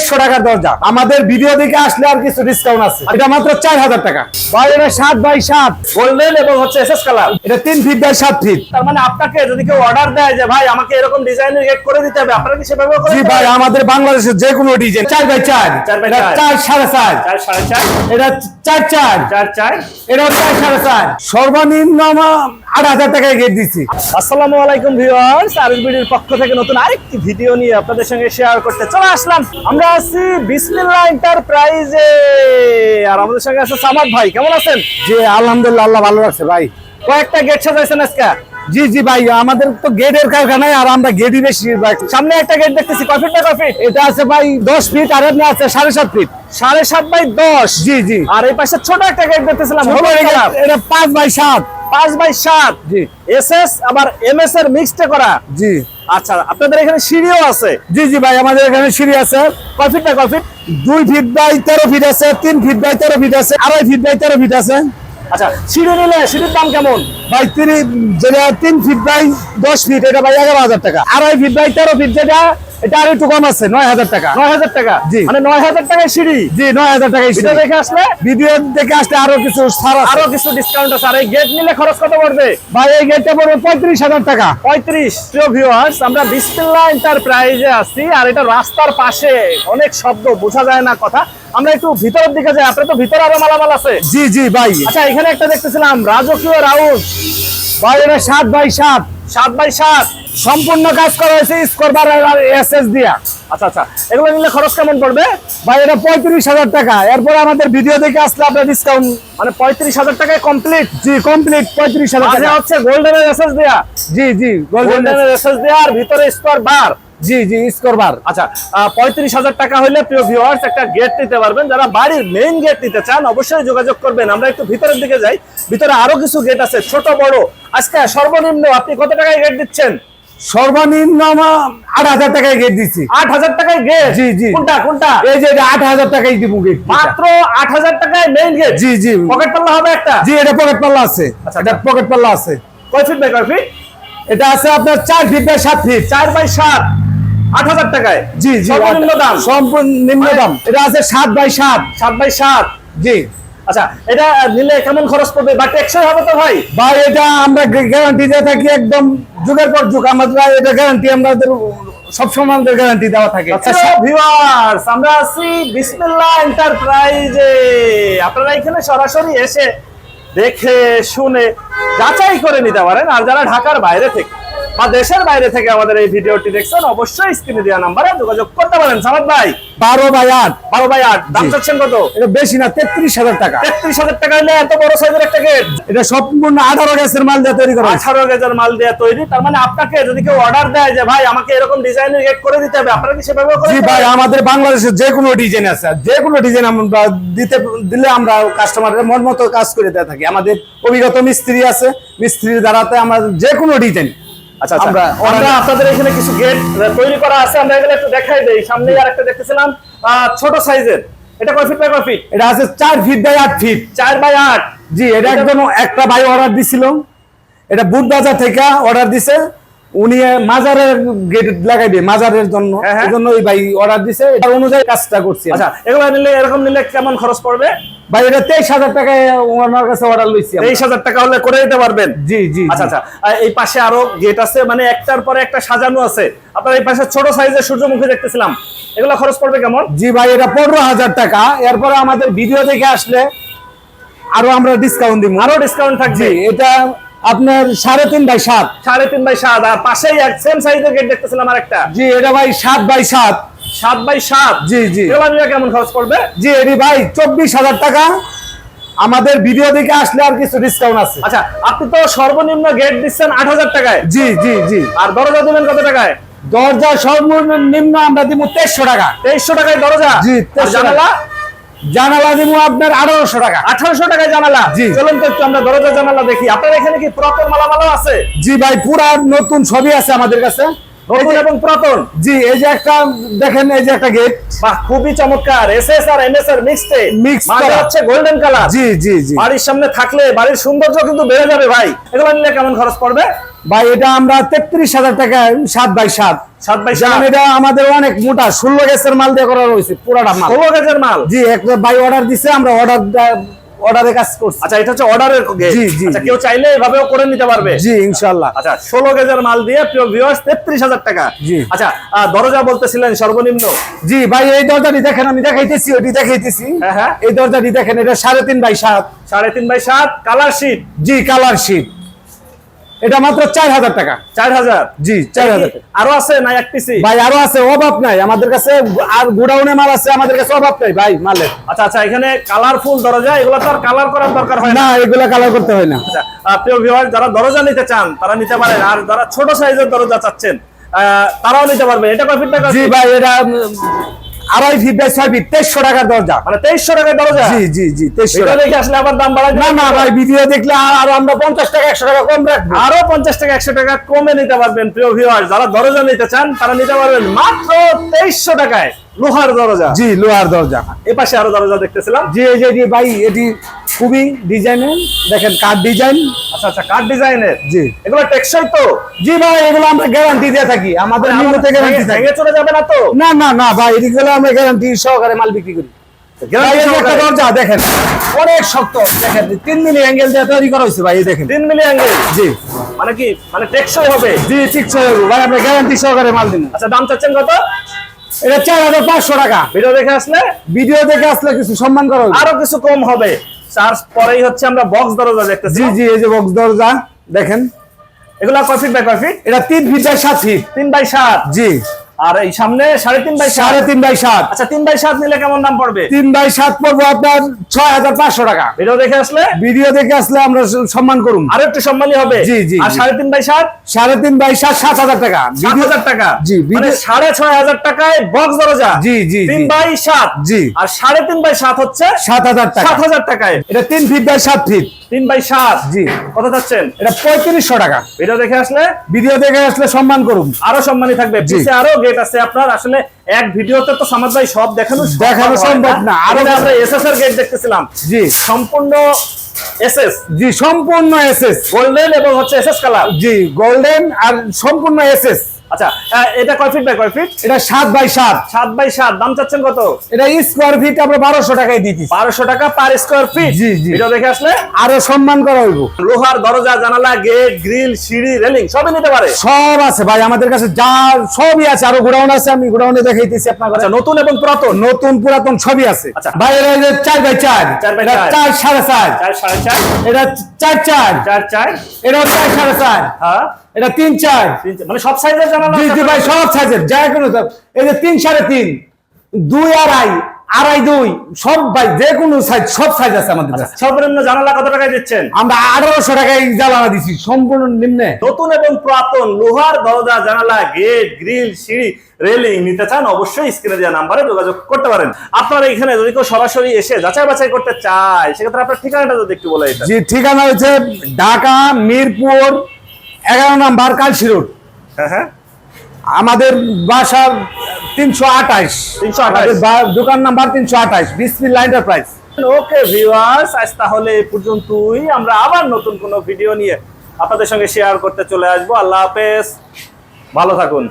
তেইশশো টাকার দরজা। আমাদের ভিডিও দেখে আসলে আর কিছু ডিসকাউন্ট আছে। এটা মাত্র চার হাজার টাকা। ভাই এটা সাত বাই সাত। গোল্ডেন এবং হচ্ছে এসএস কালার এটা তিন ফিট বাই সাত ফিট তার মানে আপনাকে যদি কেউ অর্ডার দেয় যে ভাই আমাকে এরকম ডিজাইনের গেট করে দিতে হবে আপনারা কি সে ব্যবহার জি ভাই আমাদের বাংলাদেশের যে কোনো ডিজাইন চার বাই চার। চার বাই। চার সাড়ে চার। চার সাড়ে চার। এটা চার চার। চার চার। এটা চার সাড়ে চার। সর্বনিম্ন আট হাজার টাকায় গেট দিচ্ছি আসসালামু আলাইকুম ভিউয়ার্স আরএসবিডির পক্ষ থেকে নতুন আরেকটি ভিডিও নিয়ে আপনাদের সঙ্গে শেয়ার করতে চলে আসলাম। আমরা আছি বিসমিল্লাহ এন্টারপ্রাইজে আর আমাদের সঙ্গে আছে সামাদ ভাই কেমন আছেন? যে আলহামদুলিল্লাহ আল্লাহ ভালো আছে ভাই। কয়েকটা গেট সাজাইছেন আজকে? জি জি ভাই আমাদের তো গেটের কারখানায় আর আমরা গেটই বেশি সামনে একটা গেট দেখতেছি কয় ফিট না কয় ফিট? এটা আছে ভাই দশ ফিট আর এমনি আছে সাড়ে সাত ফিট। সাড়ে সাত বাই দশ? জি জি। আর এই পাশে ছোট একটা গেট দেখতেছিলাম এটা- পাঁচ বাই সাত। পাঁচ বাই সাত? জি। এসএস আবার এমএস এর মিক্সড করা? জি। আচ্ছা আপনাদের এখানে সিঁড়িও আছে? জি জি ভাই আমাদের এখানে সিঁড়ি আছে। কয় ফিট না কয় ফিট? দুই ফিট বাই তেরো ফিট আছে তিন ফিট বাই তেরো ফিট আছে আড়াই ফিট বাই তেরো ফিট আছে। আচ্ছা সিঁড়ি নিলে সিঁড়ির দাম কেমন? ভাই, তিন, যেটা তিন ফিট বাই দশ ফিট এটা ভাই এগারো হাজার টাকা। আড়াই ফিট বাই তেরো ফিট যেটা এটা আর একটু কম আছে নয় হাজার টাকা। নয় হাজার টাকা? জি। মানে নয় হাজার টাকায় সিঁড়ি? জি নয় হাজার টাকা এটা দেখে আসলে? ভিডিও দেখে আসলে আরও কিছু ছাড় আরও কিছু ডিসকাউন্ট আছে। আর এই গেট নিলে খরচ কত পড়বে? ভাই এই গেটটা পড়বে পঁয়ত্রিশ হাজার টাকা। পঁয়ত্রিশ। প্রিয় ভিউয়ার্স আমরা বিসমিল্লাহ এন্টারপ্রাইজে আছি আর এটা রাস্তার পাশে। অনেক শব্দ বোঝা যায় না কথা। আমরা একটু ভিতরের দিকে যাই। আপনার তো ভিতরে আরও মালামাল আছে। জি জি ভাই। আচ্ছা এখানে একটা দেখতেছিলাম রাজকীয় রাউন্ড। ভাই এটা সাত বাই সাত। সাত বাই সাত। সম্পূর্ণ কাজ করা হয়েছে স্কোরবার এসএস দিয়া। আচ্ছা আচ্ছা। এগুলো নিলে খরচ কেমন পড়বে? ভাই এটা পঁয়ত্রিশ হাজার টাকা। এরপরে আমাদের ভিডিও দেখে আসলে আপনার ডিসকাউন্ট মানে পঁয়ত্রিশ হাজার টাকায় কমপ্লিট জি কমপ্লিট পঁয়ত্রিশ হাজার মাঝে টাকা। হচ্ছে গোল্ডেনের এসএস দেয়া। জি জি গোল্ডেন গোল্ডেনের এসএস দেয়া আর ভিতরে স্কোর বার জি জি স্কোরবার আচ্ছা পঁয়ত্রিশ হাজার টাকা হলে প্রিয় ভিউয়ার্স একটা গেট নিতে পারবেন। যারা বাড়ির মেইন গেট নিতে চান অবশ্যই যোগাযোগ করবেন। আমরা একটু ভিতরের দিকে যাই। ভিতরে আরও কিছু গেট আছে ছোট বড়। আজকে সর্বনিম্ন আপনি কত টাকায় গেট দিচ্ছেন? সর্বনিম্ন আট হাজার টাকায় গেট দিচ্ছি। আট হাজার টাকায় গেট জি, জি। কোনটা কোনটা? এই যে আট হাজার টাকাই দিব গেট মাত্র আট হাজার টাকায় মেইন গেট জি জি। পকেট পাল্লা হবে একটা? জি এটা পকেট পাল্লা আছে। আচ্ছা, এটা পকেট পাল্লা আছে। কয় ফিট বাই কয় ফিট এটা আছে আপনার চার ফিট বাই সাত ফিট চার বাই সাত। আট হাজার টাকায়? জি জি সর্বনিম্ন দাম? সম্পূর্ণ দাম। এটা আছে সাত বাই সাত। সাত বাই সাত। জি। আচ্ছা এটা নিলে কেমন খরচ পড়বে? বা টেকসই হবে তো ভাই? ভাই এটা আমরা গ্যারান্টি দিয়ে থাকি একদম যুগের পর যুগ। আমাদের এটা গ্যারান্টি আমাদের সবসময় আমাদের গ্যারান্টি দেওয়া থাকে। আচ্ছা ভিউয়ার্স আমরা আছি বিসমিল্লাহ এন্টারপ্রাইজে। আপনারা এখানে সরাসরি এসে দেখে শুনে যাচাই করে নিতে পারেন। আর যারা ঢাকার বাইরে থেকে বা দেশের বাইরে থেকে আমাদের এই ভিডিওটি দেখছেন অবশ্যই স্ক্রিনে দেওয়া নাম্বারে যোগাযোগ করতে পারেন। সামাদ ভাই বারো বাই আট। বারো বাই আট দাম চাচ্ছেন কত? এটা বেশি না তেত্রিশ হাজার টাকা। তেত্রিশ হাজার টাকা হলে এত বড় সাইজের একটা গেট এটা সম্পূর্ণ আঠারো গ্যাসের মাল দিয়ে তৈরি করা আঠারো গেজার মাল দেওয়া তৈরি তার মানে আপনাকে যদি কেউ অর্ডার দেয় যে ভাই আমাকে এরকম ডিজাইনের গেট করে দিতে হবে আপনারা কি সেভাবে করে জি ভাই আমাদের বাংলাদেশের যে কোনো ডিজাইন আছে যে কোনো ডিজাইন আমরা দিতে দিলে আমরা কাস্টমারের মন মতো কাজ করে দিয়ে থাকি। আমাদের অভিজ্ঞত মিস্ত্রি আছে মিস্ত্রির দ্বারাতে আমরা যে কোনো ডিজাইন আচ্ছা আচ্ছা। আমরা আমরা আপনাদের এখানে কিছু গেট তৈরি করা আছে আমরা এগুলো একটু দেখাই দেই। সামনে দেখতেছিলাম। ছোট সাইজের। এটা কয় ফিট বাই কয় ফিট এটা আছে চার ফিট বাই আট ফিট চার বাই আট? জি এটা একদম একটা ভাই অর্ডার দিছিল এটা বুট বাজার থেকে অর্ডার দিছে। উনি মাজারের গেট লাগাইবে মাজারের জন্য। হ্যাঁ, হ্যাঁ। জন্য ওই ভাই অর্ডার দিছে। এটার অনুযায়ী কাজটা করছি আচ্ছা নিলে এরকম নিলে কেমন খরচ পড়বে? ভাই এটা তেইশ হাজার টাকায় ওনার কাছে অর্ডার লইছি তেইশ হাজার টাকা হলে করে দিতে পারবেন? জি জি আচ্ছা আচ্ছা। এই পাশে আরও গেট আছে মানে একটার পরে একটা সাজানো আছে। আপনার এই পাশে ছোট সাইজের সূর্যমুখী দেখতেছিলাম। এগুলো খরচ পড়বে কেমন? জি ভাই এটা পনেরো হাজার টাকা। এরপরে আমাদের ভিডিও দেখে আসলে আরও আমরা ডিসকাউন্ট দিব। আরও ডিসকাউন্ট থাকবে। এটা আপনার সাড়ে তিন বাই সাত। সাড়ে তিন বাই সাত আর পাশেই এক সেম সাইজের গেট দেখতেছিলাম আর একটা জি এটা ভাই সাত বাই সাত। সাত বাই সাত? জি জি। এগুলো কেমন খরচ পড়বে? জি এটি ভাই চব্বিশ হাজার টাকা। আমাদের ভিডিও দেখে আসলে আর কিছু ডিসকাউন্ট আছে। আচ্ছা আপনি তো সর্বনিম্ন গেট দিচ্ছেন আট হাজার টাকায়। জি জি জি। আর দরজা দিবেন কত টাকায়? দরজা সর্বনিম্ন আমরা দিব তেইশশো টাকা। তেইশশো টাকায় দরজা? জি, আর 2300 জানালা? জানালা দিব আপনার আঠারোশো টাকা। আঠারোশো টাকায় জানালা? জি। চলুন তো একটু আমরা দরজা জানালা দেখি। আপনার এখানে কি পুরাতন মালামালা আছে? জি ভাই পুরা নতুন ছবি আছে আমাদের কাছে। নতুন এবং পুরাতন? জি এই যে একটা দেখেন এই যে একটা গেট বাহ খুবই চমৎকার। এসএস আর এমএস এর মিক্সড Mix করা। হচ্ছে গোল্ডেন কালার জি জি জি। বাড়ির সামনে থাকলে বাড়ির সৌন্দর্য কিন্তু বেড়ে যাবে ভাই। এগুলো নিলে কেমন খরচ পড়বে? ভাই এটা আমরা তেত্রিশ হাজার টাকা সাত বাই সাত। সাত বাই সাত। এটা আমাদের অনেক মোটা ষোলো গ্যাসের মাল দিয়ে করা রয়েছে পুরাটা মাল। ষোলো গেজের মাল? জি একটা অর্ডার দিছে আমরা অর্ডার অর্ডারে কাজ করছি। আচ্ছা এটা হচ্ছে অর্ডারের জি, জি, আচ্ছা কেউ চাইলে এভাবেও করে নিতে পারবে। জি ইনশাল্লাহ আচ্ছা ষোলো গেজের মাল দিয়ে প্রিয় ভিউয়ার্স তেত্রিশ হাজার টাকা। জি। আচ্ছা দরজা বলতেছিলেন সর্বনিম্ন। জি ভাই এই দরজাটি দেখেন আমি দেখাইতেছি ওটি দেখাইতেছি। হ্যাঁ, হ্যাঁ। এই দরজাটি দেখেন এটা সাড়ে তিন বাই সাত। সাড়ে তিন বাই সাত কালার শিট জি কালার শিট এটা মাত্র চার হাজার টাকা। চার হাজার? জি চার হাজার আরও আছে না এক পিসি? ভাই আরও আছে অভাব নাই। আমাদের কাছে আর গোডাউনে মাল আছে আমাদের কাছে অভাব নাই ভাই মালের। আচ্ছা আচ্ছা এখানে কালারফুল দরজা এগুলো তো আর কালার করার দরকার হয় না। এগুলা কালার করতে হয় না। আচ্ছা প্রিয় ভিউয়ার যারা দরজা নিতে চান তারা নিতে পারেন। আর যারা ছোট সাইজের দরজা চাচ্ছেন আহ, তারাও নিতে পারবে এটা কয় ফিট টাকা জি ভাই এটা আড়াই ফিট বাই ছয় ফিট তেইশশো টাকার দরজা। মানে তেইশশো টাকার দরজা? জি জি জি তেইশশো টাকা। দেখে আসলে আবার দাম বাড়ায় না না ভাই ভিডিও দেখলে আর আমরা পঞ্চাশ টাকা একশো টাকা কম রাখব। আরও পঞ্চাশ টাকা একশো টাকা কমে নিতে পারবেন প্রিয় ভিউয়ার যারা দরজা নিতে চান তারা নিতে পারবেন মাত্র তেইশশো টাকায় লোহার দরজা। জি লোহার দরজা। এ পাশে আরও দরজা দেখতেছিলাম। জি জি যে ভাই এটি খুবই ডিজাইনের দেখেন কাঠ ডিজাইন আচ্ছা আচ্ছা কাঠ ডিজাইনের জি। এগুলো টেকসই তো? জি ভাই এগুলো আমরা গ্যারান্টি দিয়ে থাকি। আমাদের নিয়মিত গ্যারান্টি থাকে ভেঙে চলে যাবে না তো? না না না ভাই এগুলো আমরা গ্যারান্টি সহকারে মাল বিক্রি করি। দরজা দেখেন অনেক শক্ত। দেখেন তিন মিলি অ্যাঙ্গেল দিয়ে তৈরি করা হয়েছে ভাই দেখেন। তিন মিলি অ্যাঙ্গেল জি। মানে কি? মানে টেকসই হবে? জি আছে ভাই আমরা গ্যারান্টি সহকারে মাল দিন আচ্ছা দাম চাচ্ছেন কত? এটা চার হাজার পাঁচশো টাকা। ভিডিও দেখে আসলে? ভিডিও দেখে আসলে কিছু সম্মান করা হবে। আরও কিছু কম হবে। চার্জ পরেই হচ্ছে আমরা বক্স দরজা দেখতেছি। জি জি এই যে বক্স দরজা দেখেন। এগুলা কয় ফিট বাই কয় ফিট এটা তিন ফিট বাই সাত ফিট তিন বাই সাত? জি। আর এই সামনে সাড়ে তিন বাই সাড়ে তিন বাই সাত। আচ্ছা তিন বাই সাত নিলে কেমন দাম পড়বে? তিন বাই সাত পড়ব আপনার ছয় হাজার পাঁচশো টাকা। ভিডিও দেখে আসলে? ভিডিও দেখে আসলে আমরা সম্মান করুন। আরও একটু সম্মানী হবে। জি, জি, আর সাড়ে তিন বাই সাত? সাড়ে তিন বাই সাত সাত হাজার টাকা। সাত হাজার টাকা? জি, মানে সাড়ে ছয় হাজার টাকায় বক্স দরজা জি, জি, তিন বাই সাত। জি। আর সাড়ে তিন বাই সাত হচ্ছে সাত হাজার টাকা। সাত হাজার টাকায়। এটা তিন ফিট বাই সাত ফিট তিন বাই সাত। জি। কত চাচ্ছেন এটা পঁয়ত্রিশশো টাকা। ভিডিও দেখে আসলে? ভিডিও দেখে আসলে সম্মান করুন। আরও সম্মানী থাকবে। জি। পিছে আরও গেট আছে আপনার। আসলে এক ভিডিওতে তো সামাদ ভাই সব দেখানো দেখানো সম্ভব না। আরও আমরা এসএস এর গেট দেখতেছিলাম। জি। সম্পূর্ণ এসএস জি সম্পূর্ণ এসএস গোল্ডেন এবং হচ্ছে এসএস কালার জি গোল্ডেন আর সম্পূর্ণ এসএস আচ্ছা এটা কয় ফিট বাই কয় ফিট এটা সাত বাই সাত। সাত বাই সাত দাম চাচ্ছেন কত? এটা স্কোয়ার ফিট আমরা বারোশো টাকায় দিতেছি। বারোশো টাকা পার স্কোয়ার ফিট জি, জি। ভিডিও দেখে আসলে? আরও সম্মান করা হইব। লোহার দরজা জানালা গেট গ্রিল সিঁড়ি রেলিং সবই নিতে পারে? সব আছে ভাই আমাদের কাছে যা সবই আছে। আরও গোডাউন আছে আমি গোডাউনে দেখাইতেছি আপনার কাছে আচ্ছা নতুন এবং পুরাতন? নতুন পুরাতন সবই আছে। আচ্ছা। ভাই এটা চার বাই চার। চার বাই চার। চার সাড়ে চার। চার সাড়ে চার। এটা চার চার। চার চার। এটা চার সাড়ে চার। হ্যাঁ। এটা তিন চার। মানে সব সাইজের জানালা জি ভাই সব সাইজের যা কোনো এই যে তিন সাড়ে তিন দুই আড়াই আড়াই দুই সব ভাই যে কোনো সাইজ সব সাইজ আছে আমাদের কাছে। সর্বনিম্ন জানালা কত টাকায় দিচ্ছেন? আমরা আঠারোশো টাকায় জ্বালানা দিছি সম্পূর্ণ নিম্নে। নতুন এবং পুরাতন লোহার দরজা জানালা গেট গ্রিল সিঁড়ি রেলিং নিতে চান অবশ্যই স্ক্রিনে দেওয়া নাম্বারে যোগাযোগ করতে পারেন। আপনারা এখানে যদি কেউ সরাসরি এসে যাচাই বাছাই করতে চায় সেক্ষেত্রে আপনার ঠিকানাটা যদি একটু বলে ঠিকানা হচ্ছে ঢাকা মিরপুর এগারো নাম্বার কালসি রোড। হ্যাঁ হ্যাঁ। আমাদের বাসা তিনশো আঠাইশ 328 দোকান নাম্বার তিনশো আঠাইশ বিসমিল্লাহ এন্টারপ্রাইজ ওকে ভিউয়ার্স আজ তাহলে এই পর্যন্তই। আমরা আবার নতুন কোনো ভিডিও নিয়ে আপনাদের সঙ্গে শেয়ার করতে চলে আসব। আল্লাহ হাফেজ। ভালো থাকুন।